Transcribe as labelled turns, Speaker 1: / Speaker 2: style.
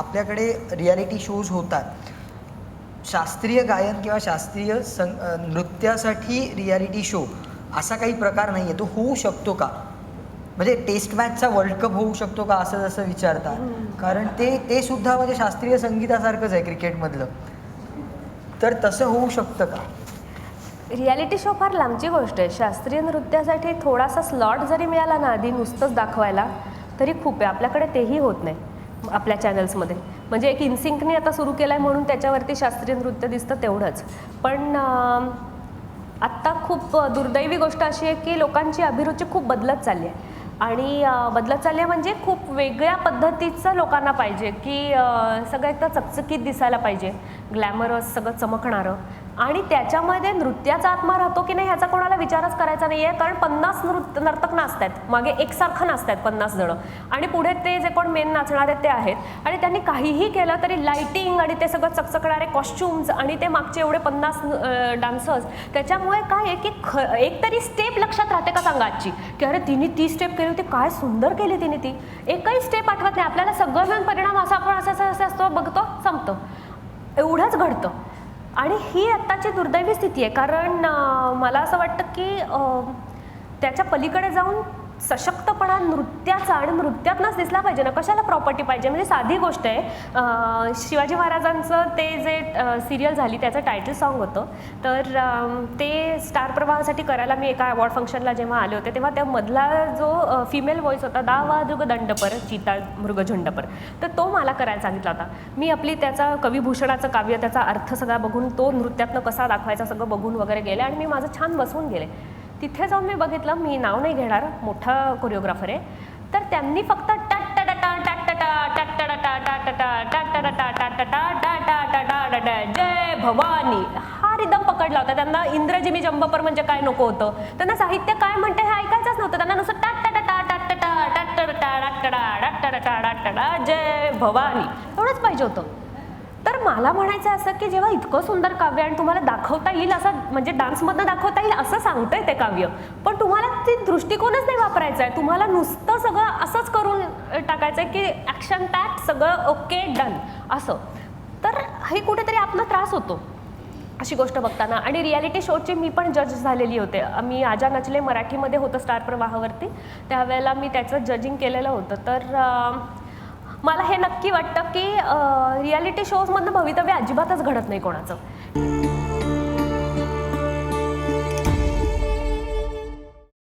Speaker 1: आपल्याकडे reality shows होतात. शास्त्रीय गायन किंवा शास्त्रीय सं नृत्यासाठी रियालिटी शो असा काही प्रकार नाही आहे तो होऊ शकतो का? म्हणजे टेस्ट मॅचचा वर्ल्ड कप होऊ शकतो का? असं जसं विचारता कारण ते ते सुद्धा म्हणजे शास्त्रीय संगीतासारखंच आहे क्रिकेटमधलं. तर तसं होऊ शकतं का?
Speaker 2: रियालिटी शो फार लांबची गोष्ट आहे. शास्त्रीय नृत्यासाठी थोडासा स्लॉट जरी मिळाला ना आधी नुसतंच दाखवायला तरी खूप आहे. आपल्याकडे तेही होत नाही. आपल्या चॅनल्समध्ये. म्हणजे एक इन्सिंकने आता सुरू केलं आहे म्हणून त्याच्यावरती शास्त्रीय नृत्य दिसतं तेवढंच. पण आत्ता खूप दुर्दैवी गोष्ट अशी आहे की लोकांची अभिरुची खूप बदलत चालली आहे. आणि बदलत चालली आहे म्हणजे खूप वेगळ्या पद्धतीचं लोकांना पाहिजे की सगळं एकदा चकचकीत दिसायला पाहिजे. ग्लॅमरस सगळं चमकणारं. आणि त्याच्यामध्ये नृत्याचा आत्मा राहतो की नाही ह्याचा कोणाला विचारच करायचा नाही आहे कारण पन्नास नृत्य नर्तक नाचत आहेत मागे एकसारखं नाचत आहेत पन्नास जणं आणि पुढे ते जे कोण मेन नाचणार आहेत ते आहेत आणि त्यांनी काहीही केलं तरी लाईटिंग आणि ते सगळं चकचकणारे कॉस्ट्युम्स आणि ते मागचे एवढे पन्नास डान्सर्स त्याच्यामुळे काय आहे की ख एक तरी स्टेप लक्षात राहते का सांगा आजची की अरे तिने ती स्टेप केली होती काय सुंदर केली तिने ती एकही स्टेप आठवत नाही आपल्याला सगळं मिळून परिणाम असा आपण असं असं असं असतो बघतो संपतो एवढंच घडतं आणि ही आत्ताची दुर्दैवी स्थिती आहे. कारण मला असं वाटतं की त्याच्या पलीकडे जाऊन सशक्तपणा नृत्याचा आणि नृत्यातनंच दिसला पाहिजे ना? कशाला प्रॉपर्टी पाहिजे? म्हणजे साधी गोष्ट आहे. शिवाजी महाराजांचं ते जे सिरियल झाली त्याचं टायटल सॉन्ग होतं. तर ते स्टार प्रवाहासाठी करायला मी एका अवॉर्ड फंक्शनला जेव्हा आले होते तेव्हा त्यामधला जो फिमेल व्हॉइस होता दावा दृग दंडपर चिता मृगझुंडपर तर तो मला करायला सांगितला होता. मी आपली त्याचा कविभूषणाचं काव्य त्याचा अर्थ सगळा बघून तो नृत्यातनं कसा दाखवायचा सगळं बघून वगैरे गेले आणि मी माझं छान बसवून गेले. तिथे जाऊन मी बघितलं मी नाव नाही घेणार मोठा कोरिओग्राफर आहे तर त्यांनी फक्त टट टटा टटा टटा टा जय भवानी हा रिदम पकडला होता त्यांना इंद्रजिमी जंबपर म्हणजे काय नको होतं त्यांना साहित्य काय म्हणते हे ऐकायचंच नव्हतं त्यांना नुसतं टाट टटा टा टाट टटा टाट टटा टाट टटा टाट टटा टाट टटा जय भवानी एवढंच पाहिजे होतं मला म्हणायचं असं की जेव्हा इतकं सुंदर काव्य आणि तुम्हाला दाखवता येईल असं म्हणजे डान्समधनं दाखवता येईल असं सांगतंय ते काव्य. पण तुम्हाला ती दृष्टिकोनच नाही वापरायचा आहे. तुम्हाला नुसतं सगळं असंच करून टाकायचं आहे की ॲक्शन पॅक सगळं ओके डन असं. तर हे कुठेतरी आपला त्रास होतो अशी गोष्ट बघताना. आणि रियालिटी शोची मी पण जज झालेली होते. मी आजा नचले मराठीमध्ये होतं स्टार प्रवाहावरती. त्यावेळेला मी त्याचं जजिंग केलेलं होतं. तर मला हे नक्की वाटतं की रियालिटी शोजमधनं भवितव्य अजिबातच घडत नाही कोणाचं.